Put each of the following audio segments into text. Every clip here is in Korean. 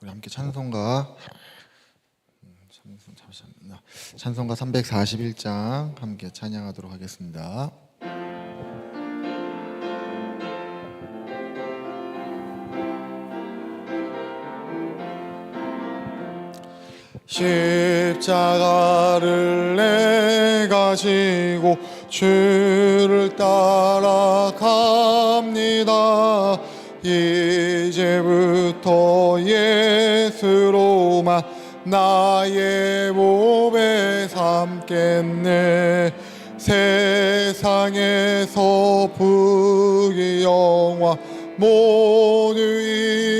우리 함께 찬송가 음, 찬송 잠시만요. 찬송가 341장 함께 찬양하도록 하겠습니다. 십자가를 내 가 지고 주를 따라갑 나의 몸에 삼겠네. 세상에서 부귀 영화 모두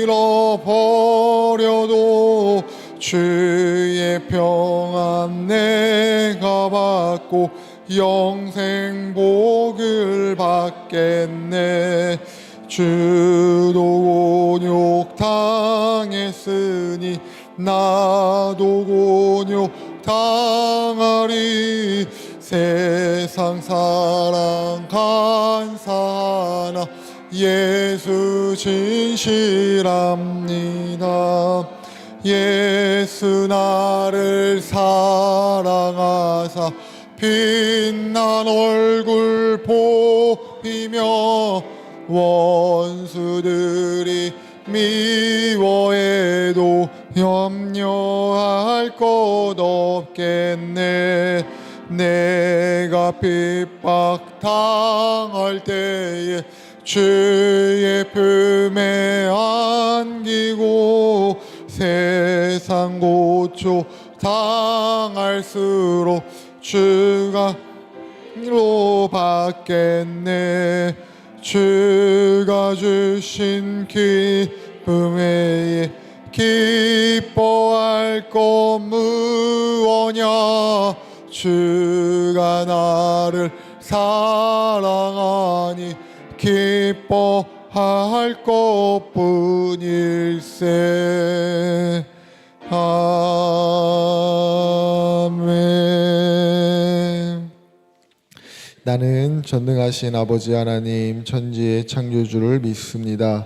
잃어버려도 주의 평안 내가 받고 영생 복을 받겠네 주도 곤욕 당했으니 나도 곤욕 당하리. 세상 사랑 간사하나 예수 진실합니다. 예수 나를 사랑하사 빛난 얼굴 보이며 원수들이 미워해도 염려할 것 없겠네. 내가 핍박 당할 때에 주의 품에 안기고 세상 고초 당할수록 주가 로 받겠네. 주가 주신 기쁨에 기뻐할 것 무엇냐? 주가 나를 사랑하니 기뻐할 것뿐일세. 아멘. 나는 전능하신 아버지 하나님 천지의 창조주를 믿습니다.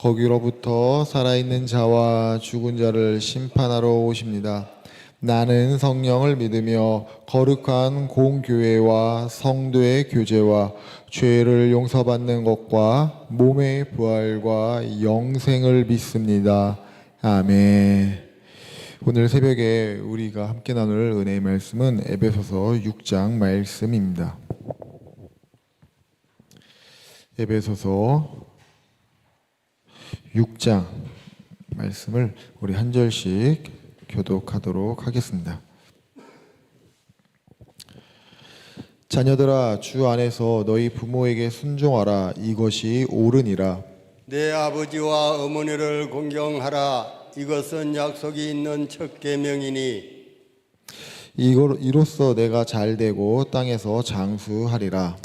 거기로부터 살아있는 자와 죽은 자를 심판하러 오십니다. 나는 성령을 믿으며 거룩한 공교회와 성도의 교제와 죄를 용서받는 것과 몸의 부활과 영생을 믿습니다. 아멘. 오늘 새벽에 우리가 함께 나눌 은혜의 말씀은 에베소서 6장 말씀입니다. 에베소서 6장 말씀을 우리 한 절씩 교독하도록 하겠습니다. 자녀들아 주 안에서 너희 부모에게 순종하라 이것이 옳으니라 내 아버지와 어머니를 공경하라. 이것은 약속이 있는 첫 계명이니 이걸 이로써 내가 잘 되고 땅에서 장수하리라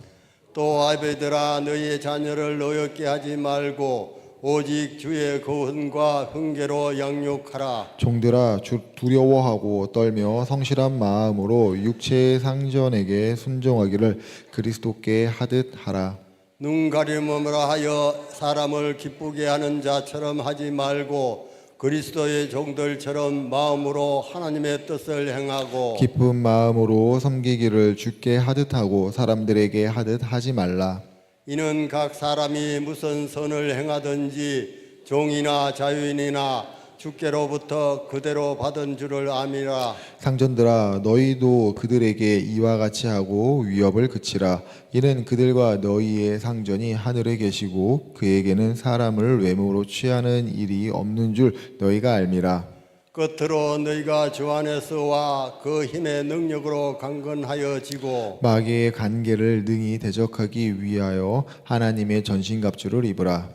또 아베들아 너희의 자녀를 노엽게 하지 말고 오직 주의 거훈과 흥계로 양육하라. 종들아 주 두려워하고 떨며 성실한 마음으로 육체의 상전에게 순종하기를 그리스도께 하듯 하라 눈 가림으로 하여 사람을 기쁘게 하는 자처럼 하지 말고 그리스도의 종들처럼 마음으로 하나님의 뜻을 행하고 기쁜 마음으로 섬기기를 주께 하듯 하고 사람들에게 하듯 하지 말라 이는 각 사람이 무슨 선을 행하든지 종이나 자유인이나 주께로부터 그대로 받은 줄을 암이라 상전들아 너희도 그들에게 이와 같이 하고 위협을 그치라. 이는 그들과 너희의 상전이 하늘에 계시고 그에게는 사람을 외모로 취하는 일이 없는 줄 너희가 알미라 끝으로 너희가 주 안에서와 그 힘의 능력으로 강건하여 지고 마귀의 관계를 능히 대적하기 위하여 하나님의 전신갑주를 입으라.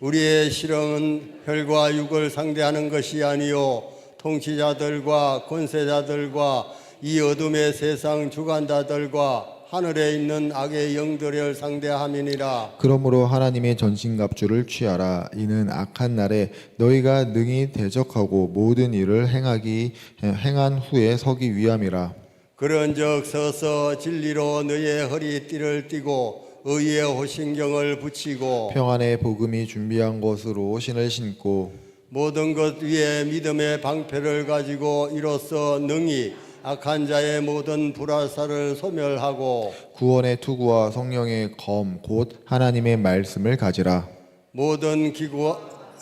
우리의 실험은 혈과 육을 상대하는 것이 아니요 통치자들과 권세자들과 이 어둠의 세상 주관자들과 하늘에 있는 악의 영들을 상대함이니라. 그러므로 하나님의 전신갑주를 취하라. 이는 악한 날에 너희가 능히 대적하고 모든 일을 행하기 행한 후에 서기 위함이라. 그런즉 서서 진리로 너의 허리띠를 띠고 의의 호신경을 붙이고 평안의 복음이 준비한 것으로 신을 신고 모든 것 위에 믿음의 방패를 가지고 이로써 능히 악한 자의 모든 불화살을 소멸하고 구원의 투구와 성령의 검 곧 하나님의 말씀을 가지라. 모든 기구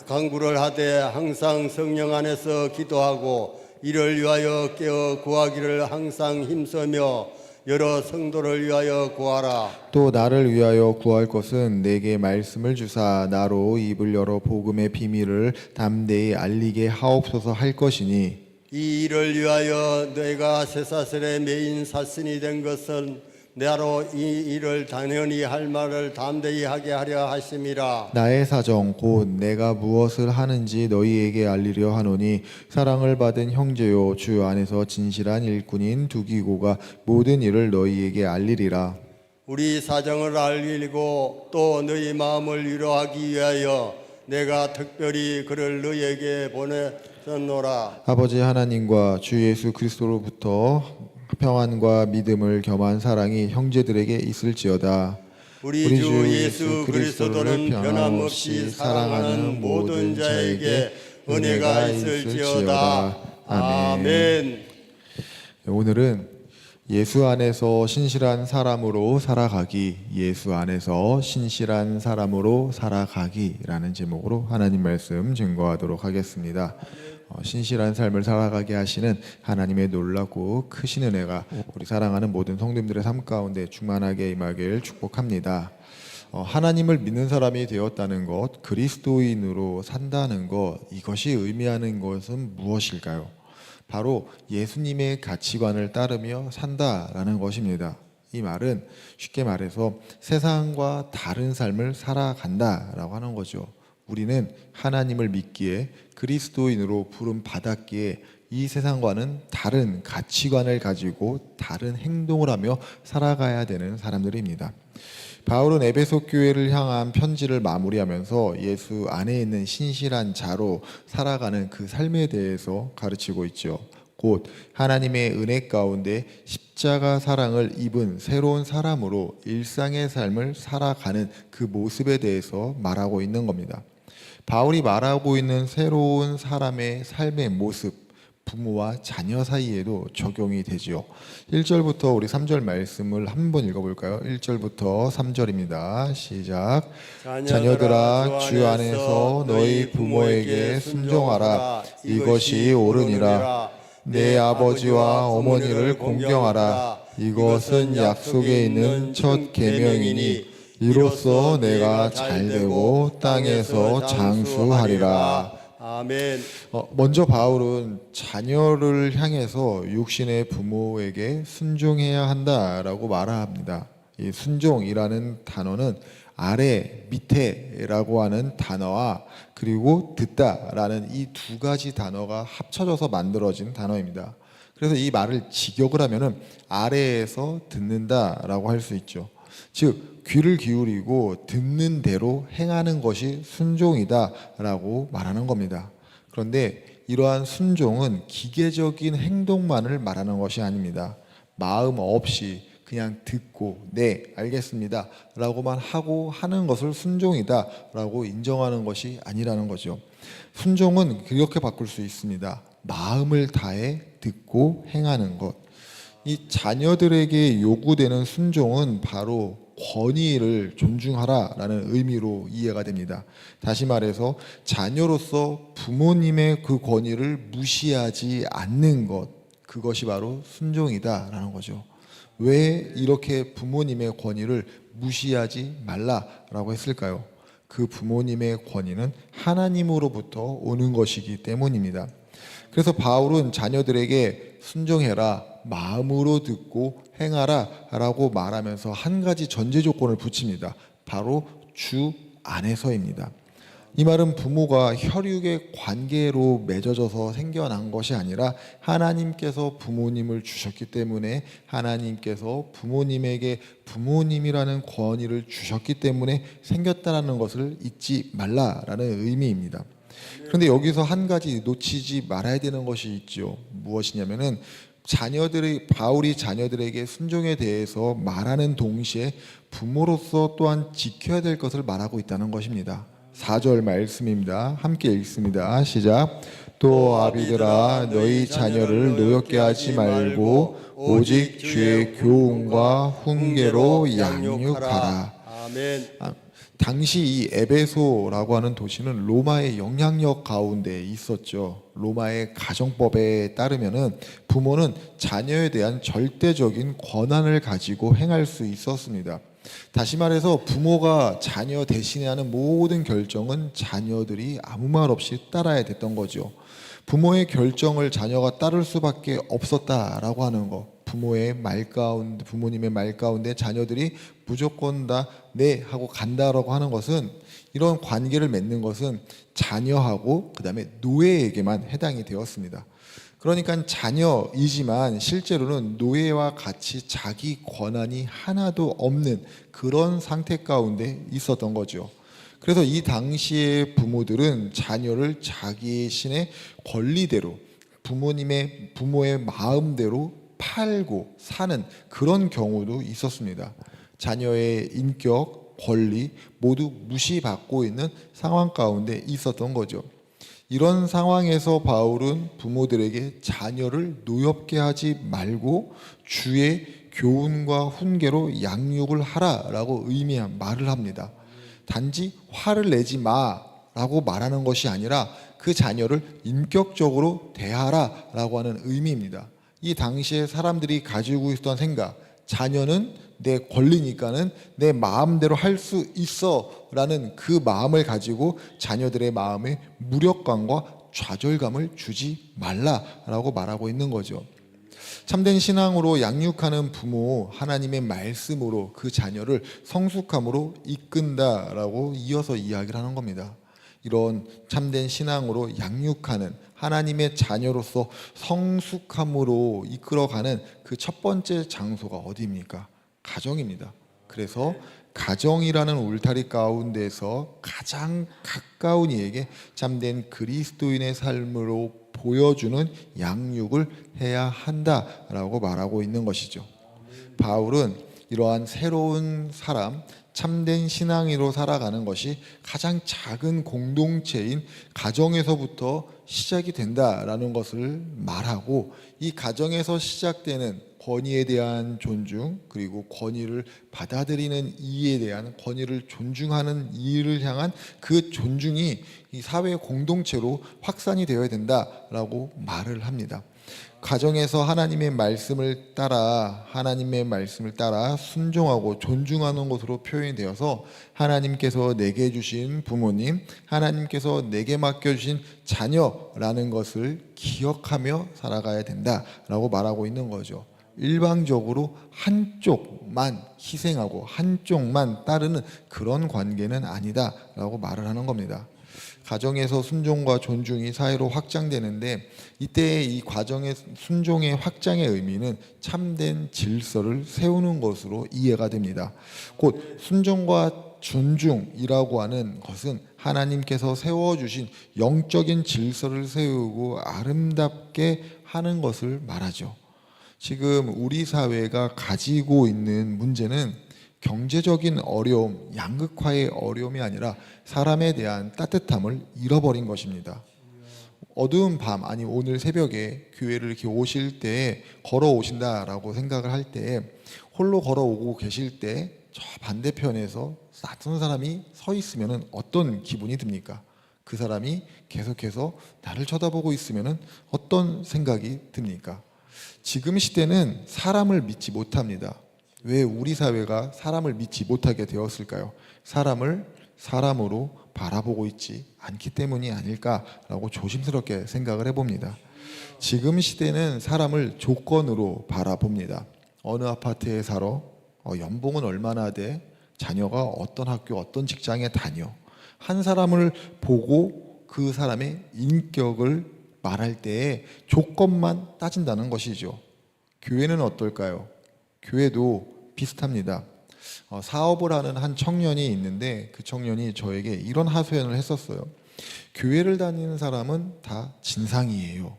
강구를 하되 항상 성령 안에서 기도하고 이를 위하여 깨어 구하기를 항상 힘쓰며 여러 성도를 위하여 구하라. 또 나를 위하여 구할 것은 내게 말씀을 주사 나로 입을 열어 복음의 비밀을 담대히 알리게 하옵소서 할 것이니 이 일을 위하여 내가 쇠사슬의 메인 사신이 된 것은 나로 이 일을 당연히 할 말을 담대히 하게 하려 하심이라. 나의 사정 곧 내가 무엇을 하는지 너희에게 알리려 하노니 사랑을 받은 형제요 주 안에서 진실한 일꾼인 두기고가 모든 일을 너희에게 알리리라 우리 사정을 알리고 또 너희 마음을 위로하기 위하여 내가 특별히 그를 너희에게 보내 아버지 하나님과 주 예수 그리스도로부터 평안과 믿음을 겸한 사랑이 형제들에게 있을지어다 우리 주 예수 그리스도는 변함없이 사랑하는 모든 자에게 은혜가 있을지어다. 아멘. 오늘은 예수 안에서 신실한 사람으로 살아가기, 예수 안에서 신실한 사람으로 살아가기라는 제목으로 하나님 말씀 증거하도록 하겠습니다. 어, 신실한 삶을 살아가게 하시는 하나님의 놀랍고 크신 은혜가 우리 사랑하는 모든 성도님들의 삶 가운데 충만하게 임하길 축복합니다. 어, 하나님을 믿는 사람이 되었다는 것, 그리스도인으로 산다는 것, 이것이 의미하는 것은 무엇일까요? 바로 예수님의 가치관을 따르며 산다라는 것입니다. 이 말은 쉽게 말해서 세상과 다른 삶을 살아간다라고 하는 거죠. 우리는 하나님을 믿기에 그리스도인으로 부름 받았기에 이 세상과는 다른 가치관을 가지고 다른 행동을 하며 살아가야 되는 사람들입니다. 바울은 에베소 교회를 향한 편지를 마무리하면서 예수 안에 있는 신실한 자로 살아가는 그 삶에 대해서 가르치고 있죠. 곧 하나님의 은혜 가운데 십자가 사랑을 입은 새로운 사람으로 일상의 삶을 살아가는 그 모습에 대해서 말하고 있는 겁니다. 바울이 말하고 있는 새로운 사람의 삶의 모습, 부모와 자녀 사이에도 적용이 되지요. 1절부터 우리 3절 말씀을 한번 읽어볼까요? 1절부터 3절입니다. 시작. 자녀들아 주 안에서 너희 부모에게 순종하라. 이것이 옳으니라. 내 아버지와 어머니를 공경하라. 이것은 약속에 있는 첫 계명이니 이로써 내가 잘되고 땅에서 장수하리라. 아멘. 어, 먼저 바울은 자녀를 향해서 육신의 부모에게 순종해야 한다라고 말합니다. 이 순종이라는 단어는 아래, 밑에라고 하는 단어와 그리고 듣다라는 이 두 가지 단어가 합쳐져서 만들어진 단어입니다. 그래서 이 말을 직역을 하면은 아래에서 듣는다라고 할 수 있죠. 즉 귀를 기울이고 듣는 대로 행하는 것이 순종이다라고 말하는 겁니다. 그런데 이러한 순종은 기계적인 행동만을 말하는 것이 아닙니다. 마음 없이 그냥 듣고 네 알겠습니다 라고만 하고 하는 것을 순종이다 라고 인정하는 것이 아니라는 거죠 순종은 그렇게 바꿀 수 있습니다 마음을 다해 듣고 행하는 것이 자녀들에게 요구되는 순종은 바로 권위를 존중하라라는 의미로 이해가 됩니다. 다시 말해서 자녀로서 부모님의 그 권위를 무시하지 않는 것 그것이 바로 순종이다라는 거죠. 왜 이렇게 부모님의 권위를 무시하지 말라라고 했을까요? 그 부모님의 권위는 하나님으로부터 오는 것이기 때문입니다. 그래서 바울은 자녀들에게 순종해라, 마음으로 듣고 행하라 라고 말하면서 한 가지 전제 조건을 붙입니다. 바로 주 안에서입니다. 이 말은 부모가 혈육의 관계로 맺어져서 생겨난 것이 아니라 하나님께서 부모님을 주셨기 때문에 하나님께서 부모님에게 부모님이라는 권위를 주셨기 때문에 생겼다라는 것을 잊지 말라라는 의미입니다. 그런데 여기서 한 가지 놓치지 말아야 되는 것이 있죠. 무엇이냐면은 자녀들의 바울이 자녀들에게 순종에 대해서 말하는 동시에 부모로서 또한 지켜야 될 것을 말하고 있다는 것입니다. 4절 말씀입니다. 함께 읽습니다. 시작. 또 아비들아 너희 자녀를 노엽게 하지 말고 오직 주의 교훈과 훈계로 양육하라. 아멘. 아, 당시 이 에베소라고 하는 도시는 로마의 영향력 가운데 있었죠. 로마의 가정법에 따르면은 부모는 자녀에 대한 절대적인 권한을 가지고 행할 수 있었습니다. 다시 말해서 부모가 자녀 대신에 하는 모든 결정은 자녀들이 아무 말 없이 따라야 됐던 거죠. 부모의 결정을 자녀가 따를 수밖에 없었다라고 하는 거. 부모의 말 가운데 부모님의 말 가운데 자녀들이 무조건 다 네 하고 간다라고 하는 것은 이런 관계를 맺는 것은 자녀하고 그다음에 노예에게만 해당이 되었습니다. 그러니까 자녀이지만 실제로는 노예와 같이 자기 권한이 하나도 없는 그런 상태 가운데 있었던 거죠. 그래서 이 당시의 부모들은 자녀를 자기 신의 권리대로 부모님의 부모의 마음대로 팔고 사는 그런 경우도 있었습니다. 자녀의 인격, 권리 모두 무시받고 있는 상황 가운데 있었던 거죠. 이런 상황에서 바울은 부모들에게 자녀를 노엽게 하지 말고 주의 교훈과 훈계로 양육을 하라라고 의미한 말을 합니다. 단지 화를 내지 마라고 말하는 것이 아니라 그 자녀를 인격적으로 대하라라고 하는 의미입니다. 이 당시에 사람들이 가지고 있었던 생각, 자녀는 내 권리니까는 내 마음대로 할 수 있어 라는 그 마음을 가지고 자녀들의 마음에 무력감과 좌절감을 주지 말라라고 말하고 있는 거죠. 참된 신앙으로 양육하는 부모 하나님의 말씀으로 그 자녀를 성숙함으로 이끈다라고 이어서 이야기를 하는 겁니다. 이런 참된 신앙으로 양육하는 하나님의 자녀로서 성숙함으로 이끌어가는 그 첫 번째 장소가 어디입니까? 가정입니다. 그래서 가정이라는 울타리 가운데서 가장 가까운 이에게 참된 그리스도인의 삶으로 보여주는 양육을 해야 한다라고 말하고 있는 것이죠. 바울은 이러한 새로운 사람, 참된 신앙으로 살아가는 것이 가장 작은 공동체인 가정에서부터 시작이 된다라는 것을 말하고 이 가정에서 시작되는 권위에 대한 존중 그리고 권위를 받아들이는 이에 대한 권위를 존중하는 이를 향한 그 존중이 이 사회 공동체로 확산이 되어야 된다라고 말을 합니다. 가정에서 하나님의 말씀을 따라 하나님의 말씀을 따라 순종하고 존중하는 것으로 표현이 되어서 하나님께서 내게 주신 부모님, 하나님께서 내게 맡겨 주신 자녀라는 것을 기억하며 살아가야 된다라고 말하고 있는 거죠. 일방적으로 한쪽만 희생하고 한쪽만 따르는 그런 관계는 아니다라고 말을 하는 겁니다. 가정에서 순종과 존중이 사회로 확장되는데 이때 이 과정의 순종의 확장의 의미는 참된 질서를 세우는 것으로 이해가 됩니다. 곧 순종과 존중이라고 하는 것은 하나님께서 세워주신 영적인 질서를 세우고 아름답게 하는 것을 말하죠. 지금 우리 사회가 가지고 있는 문제는 경제적인 어려움, 양극화의 어려움이 아니라 사람에 대한 따뜻함을 잃어버린 것입니다. 어두운 밤 아니 오늘 새벽에 교회를 이렇게 오실 때 걸어 오신다라고 생각을 할 때 홀로 걸어오고 계실 때 저 반대편에서 낯선 사람이 서 있으면은 어떤 기분이 듭니까? 그 사람이 계속해서 나를 쳐다보고 있으면은 어떤 생각이 듭니까? 지금 시대는 사람을 믿지 못합니다. 왜 우리 사회가 사람을 믿지 못하게 되었을까요? 사람을 사람으로 바라보고 있지 않기 때문이 아닐까라고 조심스럽게 생각을 해봅니다. 지금 시대는 사람을 조건으로 바라봅니다. 어느 아파트에 살아? 어, 연봉은 얼마나 돼? 자녀가 어떤 학교, 어떤 직장에 다녀? 한 사람을 보고 그 사람의 인격을 말할 때에 조건만 따진다는 것이죠. 교회는 어떨까요? 교회도 비슷합니다. 어, 사업을 하는 한 청년이 있는데 그 청년이 저에게 이런 하소연을 했었어요. 교회를 다니는 사람은 다 진상이에요.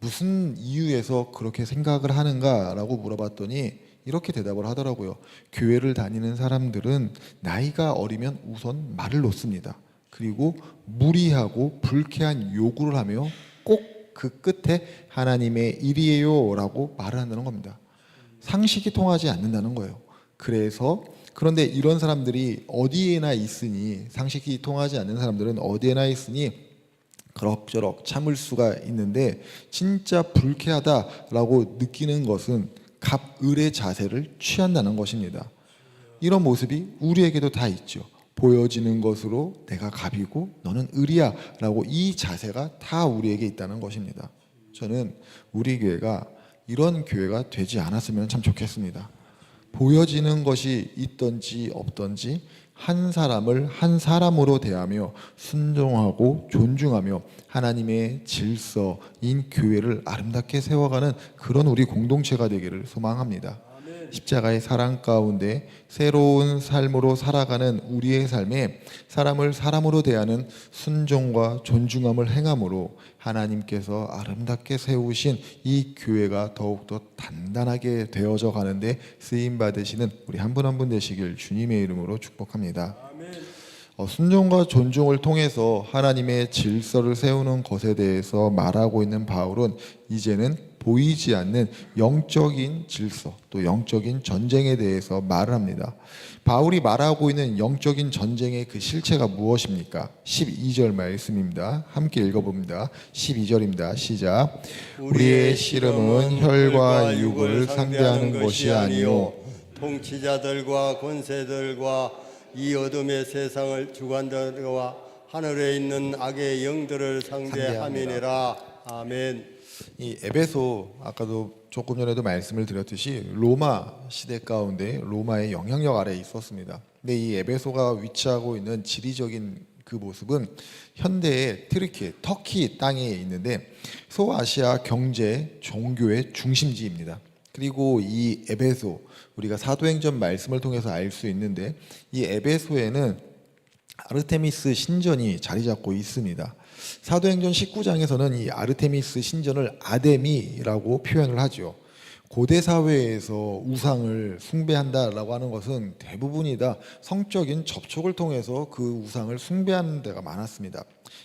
무슨 이유에서 그렇게 생각을 하는가라고 물어봤더니 이렇게 대답을 하더라고요. 교회를 다니는 사람들은 나이가 어리면 우선 말을 놓습니다. 그리고 무리하고 불쾌한 요구를 하며 꼭 그 끝에 하나님의 일이에요라고 말을 한다는 겁니다. 상식이 통하지 않는다는 거예요. 그래서 그런데 이런 사람들이 어디에나 있으니 상식이 통하지 않는 사람들은 어디에나 있으니 그럭저럭 참을 수가 있는데 진짜 불쾌하다라고 느끼는 것은 갑을의 자세를 취한다는 것입니다. 이런 모습이 우리에게도 다 있죠. 보여지는 것으로 내가 갑이고 너는 을이야 라고 이 자세가 다 우리에게 있다는 것입니다. 저는 우리 교회가 이런 교회가 되지 않았으면 참 좋겠습니다. 보여지는 것이 있던지 없던지 한 사람을 한 사람으로 대하며 순종하고 존중하며 하나님의 질서인 교회를 아름답게 세워가는 그런 우리 공동체가 되기를 소망합니다. 십자가의 사랑 가운데 새로운 삶으로 살아가는 우리의 삶에 사람을 사람으로 대하는 순종과 존중함을 행함으로 하나님께서 아름답게 세우신 이 교회가 더욱더 단단하게 되어져 가는데 쓰임 받으시는 우리 한 분 한분 되시길 주님의 이름으로 축복합니다. 어, 순종과 존중을 통해서 하나님의 질서를 세우는 것에 대해서 말하고 있는 바울은 이제는 보이지 않는 영적인 질서 또 영적인 전쟁에 대해서 말을 합니다. 바울이 말하고 있는 영적인 전쟁의 그 실체가 무엇입니까? 12절 말씀입니다. 함께 읽어봅니다. 12절입니다. 시작. 우리의 씨름은 혈과 육을 상대하는 것이 아니요 통치자들과 권세들과 이 어둠의 세상을 주관들과 하늘에 있는 악의 영들을 상대함이니라 아멘. 이 에베소 아까도 조금 전에도 말씀을 드렸듯이 로마 시대 가운데 로마의 영향력 아래에 있었습니다. 근데 이 에베소가 위치하고 있는 지리적인 그 모습은 현대의 트르키, 터키 땅에 있는데 소아시아 경제 종교의 중심지입니다. 그리고 이 에베소 우리가 사도행전 말씀을 통해서 알 수 있는데 이 에베소에는 아르테미스 신전이 자리 잡고 있습니다. 사도행전 19장에서는 이 아르테미스 신전을 아데미라고 표현을 하죠. 고대 사회에서 우상을 숭배한다라고 하는 것은 대부분이 다 성적인 접촉을 통해서 그 우상을 숭배하는 데가 많았습니다.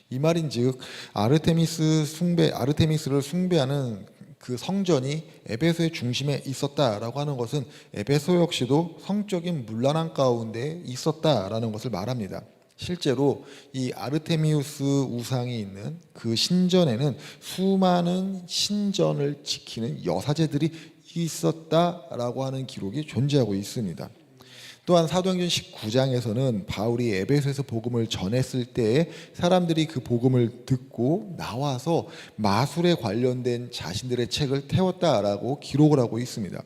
이 말인즉 아르테미스 숭배 아르테미스를 숭배하는 그 성전이 에베소의 중심에 있었다라고 하는 것은 에베소 역시도 성적인 문란한 가운데 있었다라는 것을 말합니다. 실제로 이 아르테미우스 우상이 있는 그 신전에는 수많은 신전을 지키는 여사제들이 있었다라고 하는 기록이 존재하고 있습니다. 또한 사도행전 19장에서는 바울이 에베소에서 복음을 전했을 때에 사람들이 그 복음을 듣고 나와서 마술에 관련된 자신들의 책을 태웠다라고 기록을 하고 있습니다.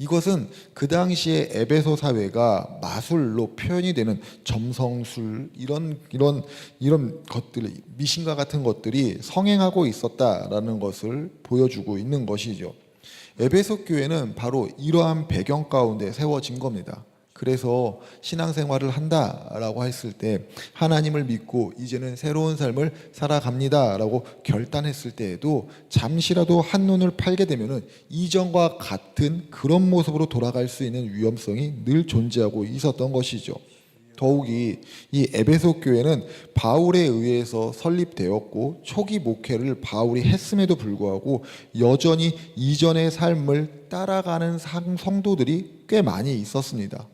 이것은 그 당시에 에베소 사회가 마술로 표현이 되는 점성술 이런 이런 이런 것들 미신과 같은 것들이 성행하고 있었다라는 것을 보여주고 있는 것이죠. 에베소 교회는 바로 이러한 배경 가운데 세워진 겁니다. 그래서 신앙생활을 한다라고 했을 때 하나님을 믿고 이제는 새로운 삶을 살아갑니다라고 결단했을 때에도 잠시라도 한눈을 팔게 되면은 이전과 같은 그런 모습으로 돌아갈 수 있는 위험성이 늘 존재하고 있었던 것이죠. 더욱이 이 에베소 교회는 바울에 의해서 설립되었고 초기 목회를 바울이 했음에도 불구하고 여전히 이전의 삶을 따라가는 상- 성도들이 꽤 많이 있었습니다.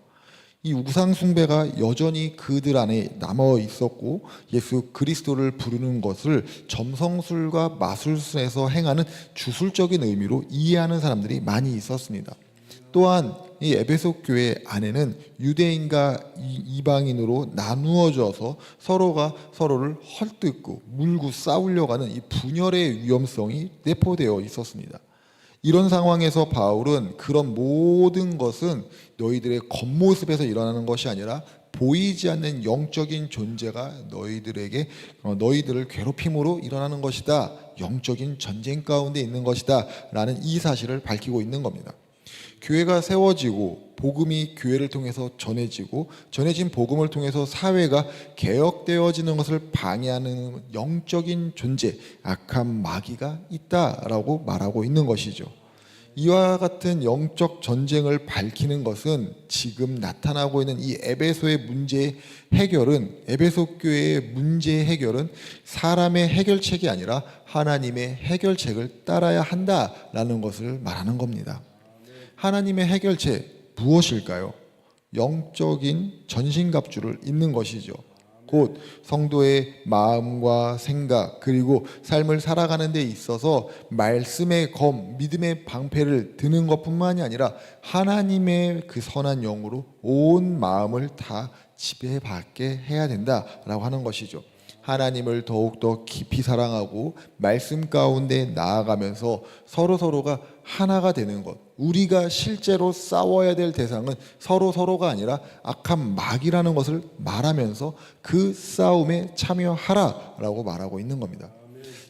이 우상 숭배가 여전히 그들 안에 남아 있었고 예수 그리스도를 부르는 것을 점성술과 마술에서 행하는 주술적인 의미로 이해하는 사람들이 많이 있었습니다. 또한 이 에베소 교회 안에는 유대인과 이- 이방인으로 나누어져서 서로가 서로를 헐뜯고 물고 싸우려고 하는 이 분열의 위험성이 내포되어 있었습니다. 이런 상황에서 바울은 그런 모든 것은 너희들의 겉모습에서 일어나는 것이 아니라 보이지 않는 영적인 존재가 너희들에게 어, 너희들을 괴롭힘으로 일어나는 것이다. 영적인 전쟁 가운데 있는 것이다 라는 이 사실을 밝히고 있는 겁니다. 교회가 세워지고 복음이 교회를 통해서 전해지고 전해진 복음을 통해서 사회가 개혁되어지는 것을 방해하는 영적인 존재 악한 마귀가 있다라고 말하고 있는 것이죠. 이와 같은 영적 전쟁을 밝히는 것은 지금 나타나고 있는 이 에베소의 문제 해결은 에베소 교회의 문제 해결은 사람의 해결책이 아니라 하나님의 해결책을 따라야 한다라는 것을 말하는 겁니다. 하나님의 해결책 무엇일까요? 영적인 전신갑주를 입는 것이죠. 곧 성도의 마음과 생각 그리고 삶을 살아가는 데 있어서 말씀의 검, 믿음의 방패를 드는 것뿐만이 아니라 하나님의 그 선한 영으로 온 마음을 다 지배받게 해야 된다라고 하는 것이죠. 하나님을 더욱더 깊이 사랑하고 말씀 가운데 나아가면서 서로 서로가 하나가 되는 것. 우리가 실제로 싸워야 될 대상은 서로 서로가 아니라 악한 마귀라는 것을 말하면서 그 싸움에 참여하라라고 말하고 있는 겁니다.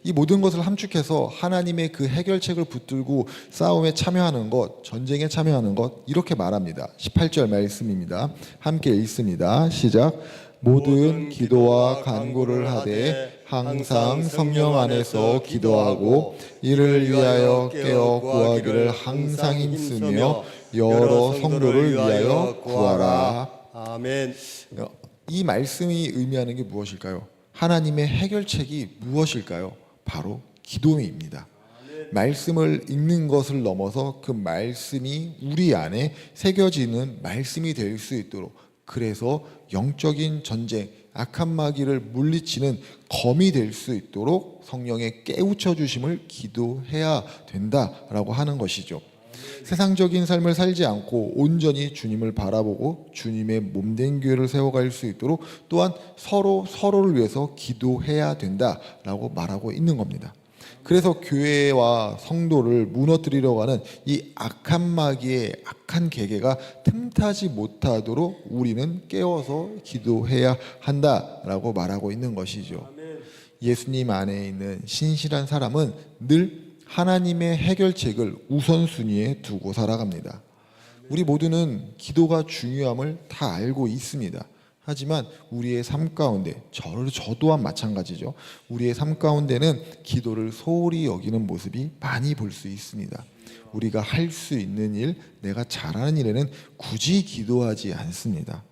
이 모든 것을 함축해서 하나님의 그 해결책을 붙들고 싸움에 참여하는 것, 전쟁에 참여하는 것 이렇게 말합니다. 18절 말씀입니다. 함께 읽습니다. 시작. 모든 기도와 간구를 하되 항상 성령 안에서 기도하고 이를 위하여 깨어 구하기를 항상 힘쓰며 여러 성도를 위하여 구하라. 아멘. 이 말씀이 의미하는 게 무엇일까요? 하나님의 해결책이 무엇일까요? 바로 기도입니다. 말씀을 읽는 것을 넘어서 그 말씀이 우리 안에 새겨지는 말씀이 될 수 있도록 그래서 영적인 전쟁, 악한 마귀를 물리치는 검이 될 수 있도록 성령의 깨우쳐 주심을 기도해야 된다라고 하는 것이죠. 세상적인 삶을 살지 않고 온전히 주님을 바라보고 주님의 몸된 교회를 세워갈 수 있도록 또한 서로 서로를 위해서 기도해야 된다라고 말하고 있는 겁니다. 그래서 교회와 성도를 무너뜨리려고 하는 이 악한 마귀의 악한 계계가 틈타지 못하도록 우리는 깨워서 기도해야 한다라고 말하고 있는 것이죠. 예수님 안에 있는 신실한 사람은 늘 하나님의 해결책을 우선순위에 두고 살아갑니다. 우리 모두는 기도가 중요함을 다 알고 있습니다. 하지만 우리의 삶 가운데 저를 저 또한 마찬가지죠. 우리의 삶 가운데는 기도를 소홀히 여기는 모습이 많이 볼 수 있습니다. 우리가 할 수 있는 일, 내가 잘하는 일에는 굳이 기도하지 않습니다.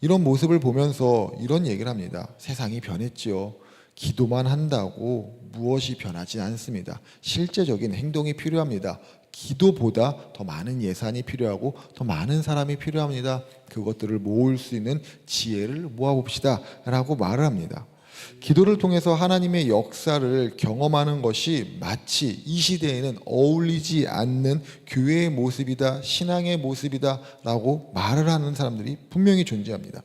이런 모습을 보면서 이런 얘기를 합니다. 세상이 변했지요. 기도만 한다고 무엇이 변하지 않습니다. 실제적인 행동이 필요합니다. 기도보다 더 많은 예산이 필요하고 더 많은 사람이 필요합니다. 그것들을 모을 수 있는 지혜를 모아봅시다. 라고 말을 합니다. 기도를 통해서 하나님의 역사를 경험하는 것이 마치 이 시대에는 어울리지 않는 교회의 모습이다, 신앙의 모습이다 라고 말을 하는 사람들이 분명히 존재합니다.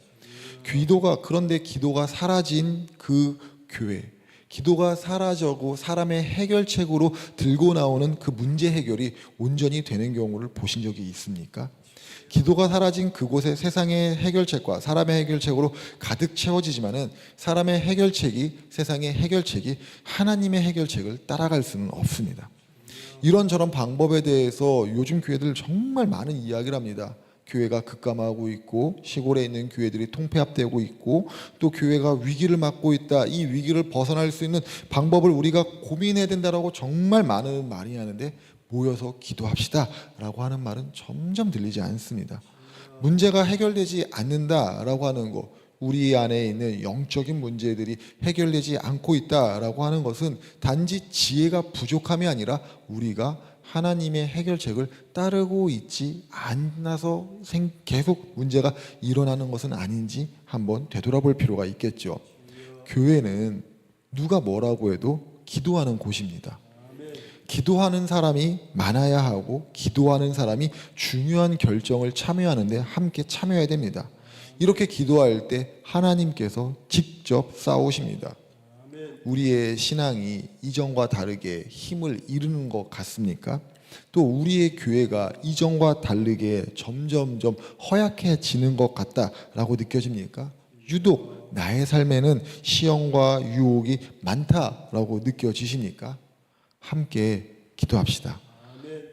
기도가, 그런데 기도가 사라진 그 교회, 기도가 사라져고 사람의 해결책으로 들고 나오는 그 문제 해결이 온전히 되는 경우를 보신 적이 있습니까? 기도가 사라진 그곳의 세상의 해결책과 사람의 해결책으로 가득 채워지지만은 사람의 해결책이 세상의 해결책이 하나님의 해결책을 따라갈 수는 없습니다. 이런저런 방법에 대해서 요즘 교회들 정말 많은 이야기를 합니다. 교회가 급감하고 있고 시골에 있는 교회들이 통폐합되고 있고 또 교회가 위기를 맞고 있다. 이 위기를 벗어날 수 있는 방법을 우리가 고민해야 된다라고 정말 많은 말이 하는데 모여서 기도합시다라고 하는 말은 점점 들리지 않습니다. 문제가 해결되지 않는다라고 하는 거 우리 안에 있는 영적인 문제들이 해결되지 않고 있다라고 하는 것은 단지 지혜가 부족함이 아니라 우리가 하나님의 해결책을 따르고 있지 않아서 생- 계속 문제가 일어나는 것은 아닌지 한번 되돌아볼 필요가 있겠죠. 교회는 누가 뭐라고 해도 기도하는 곳입니다. 기도하는 사람이 많아야 하고 기도하는 사람이 중요한 결정을 참여하는데 함께 참여해야 됩니다. 이렇게 기도할 때 하나님께서 직접 싸우십니다. 우리의 신앙이 이전과 다르게 힘을 잃는 것 같습니까? 또 우리의 교회가 이전과 다르게 점점점 허약해지는 것 같다라고 느껴집니까? 유독 나의 삶에는 시험과 유혹이 많다라고 느껴지십니까? 함께 기도합시다.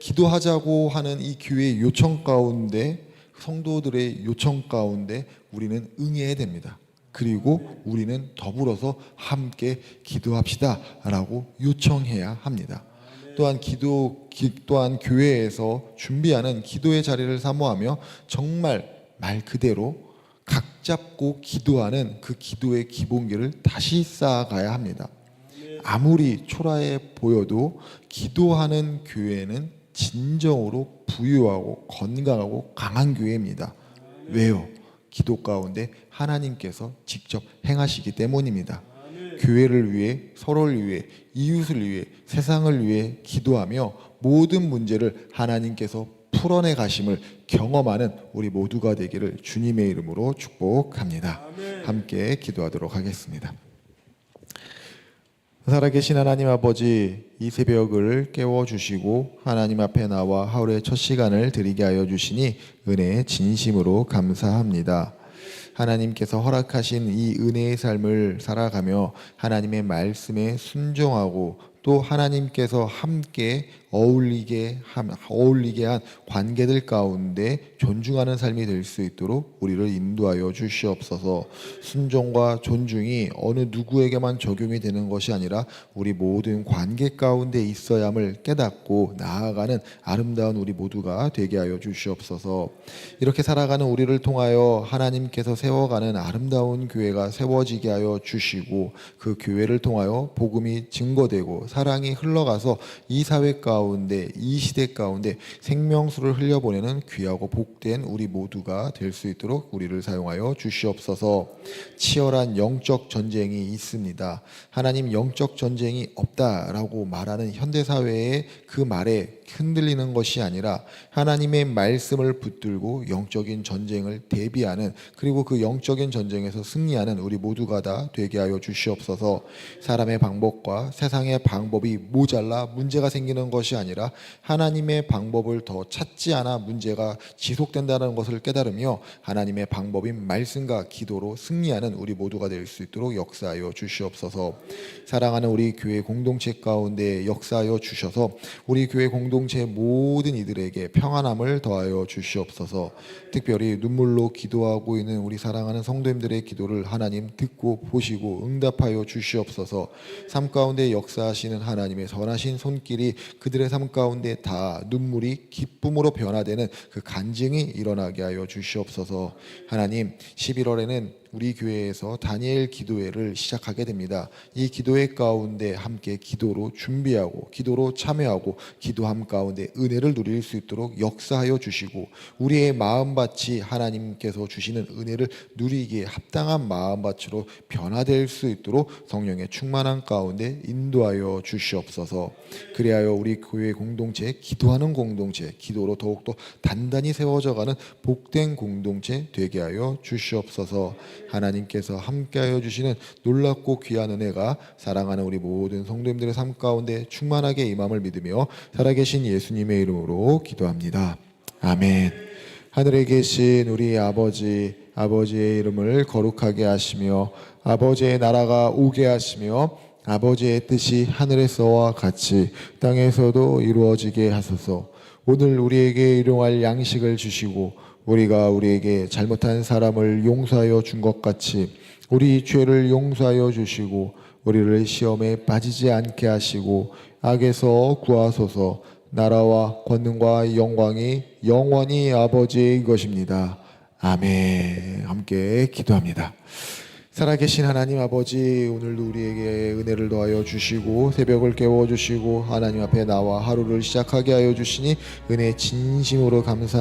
기도하자고 하는 이 교회의 요청 가운데 성도들의 요청 가운데 우리는 응해야 됩니다. 그리고 우리는 더불어서 함께 기도합시다 라고 요청해야 합니다. 또한 기도 기- 또한 교회에서 준비하는 기도의 자리를 사모하며 정말 말 그대로 각 잡고 기도하는 그 기도의 기본기를 다시 쌓아가야 합니다. 아무리 초라해 보여도 기도하는 교회는 진정으로 부유하고 건강하고 강한 교회입니다. 왜요? 기도 가운데 하나님께서 직접 행하시기 때문입니다. 교회를 위해 서로를 위해 이웃을 위해 세상을 위해 기도하며 모든 문제를 하나님께서 풀어내 가심을 경험하는 우리 모두가 되기를 주님의 이름으로 축복합니다. 함께 기도하도록 하겠습니다. 살아계신 하나님 아버지 이 새벽을 깨워 주시고 하나님 앞에 나와 하루의 첫 시간을 드리게 하여 주시니 은혜에 진심으로 감사합니다. 하나님께서 허락하신 이 은혜의 삶을 살아가며 하나님의 말씀에 순종하고 또 하나님께서 함께 어울리게 함, 어울리게 한 관계들 가운데 존중하는 삶이 될 수 있도록 우리를 인도하여 주시옵소서. 순종과 존중이 어느 누구에게만 적용이 되는 것이 아니라 우리 모든 관계 가운데 있어야 함을 깨닫고 나아가는 아름다운 우리 모두가 되게 하여 주시옵소서. 이렇게 살아가는 우리를 통하여 하나님께서 세워가는 아름다운 교회가 세워지게 하여 주시고 그 교회를 통하여 복음이 증거되고 사랑이 흘러가서 이 사회 가운데 이 시대 가운데 생명수를 흘려보내는 귀하고 복된 우리 모두가 될 수 있도록 우리를 사용하여 주시옵소서. 치열한 영적 전쟁이 있습니다. 하나님 영적 전쟁이 없다라고 말하는 현대 사회의 그 말에 흔들리는 것이 아니라 하나님의 말씀을 붙들고 영적인 전쟁을 대비하는 그리고 그 영적인 전쟁에서 승리하는 우리 모두가 다 되게 하여 주시옵소서. 사람의 방법과 세상의 방법이 모자라 문제가 생기는 것이 아니라 하나님의 방법을 더 찾지 않아 문제가 지속된다는 것을 깨달으며 하나님의 방법인 말씀과 기도로 승리하는 우리 모두가 될 수 있도록 역사하여 주시옵소서. 사랑하는 우리 교회 공동체 가운데 역사하여 주셔서 우리 교회 공동체 모든 이들에게 평안함을 더하여 주시옵소서. 특별히 눈물로 기도하고 있는 우리 사랑하는 성도님들의 기도를 하나님 듣고 보시고 응답하여 주시옵소서. 삶 가운데 역사하시는 하나님의 선하신 손길이 그들의 삶 가운데 다 눈물이 기쁨으로 변화되는 그 간증이 일어나게 하여 주시옵소서. 하나님 11월에는 우리 교회에서 다니엘 기도회를 시작하게 됩니다. 이 기도회 가운데 함께 기도로 준비하고 기도로 참여하고 기도함 가운데 은혜를 누릴 수 있도록 역사하여 주시고 우리의 마음밭이 하나님께서 주시는 은혜를 누리기에 합당한 마음밭으로 변화될 수 있도록 성령의 충만한 가운데 인도하여 주시옵소서. 그리하여 우리 교회 공동체 기도하는 공동체 기도로 더욱더 단단히 세워져가는 복된 공동체 되게 하여 주시옵소서. 하나님께서 함께하여 주시는 놀랍고 귀한 은혜가 사랑하는 우리 모든 성도님들의 삶 가운데 충만하게 임함을 믿으며 살아계신 예수님의 이름으로 기도합니다. 아멘. 하늘에 계신 우리 아버지 아버지의 이름을 거룩하게 하시며 아버지의 나라가 오게 하시며 아버지의 뜻이 하늘에서와 같이 땅에서도 이루어지게 하소서. 오늘 우리에게 일용할 양식을 주시고 우리가 우리에게 잘못한 사람을 용서하여 준 것 같이 우리 죄를 용서하여 주시고 우리를 시험에 빠지지 않게 하시고 악에서 구하소서 나라와 권능과 영광이 영원히 아버지의 것입니다. 아멘. 함께 기도합니다. 살아계신 하나님 아버지 오늘도 우리에게 은혜를 더하여 주시고 새벽을 깨워 주시고 하나님 앞에 나와 하루를 시작하게 하여 주시니 은혜 진심으로 감사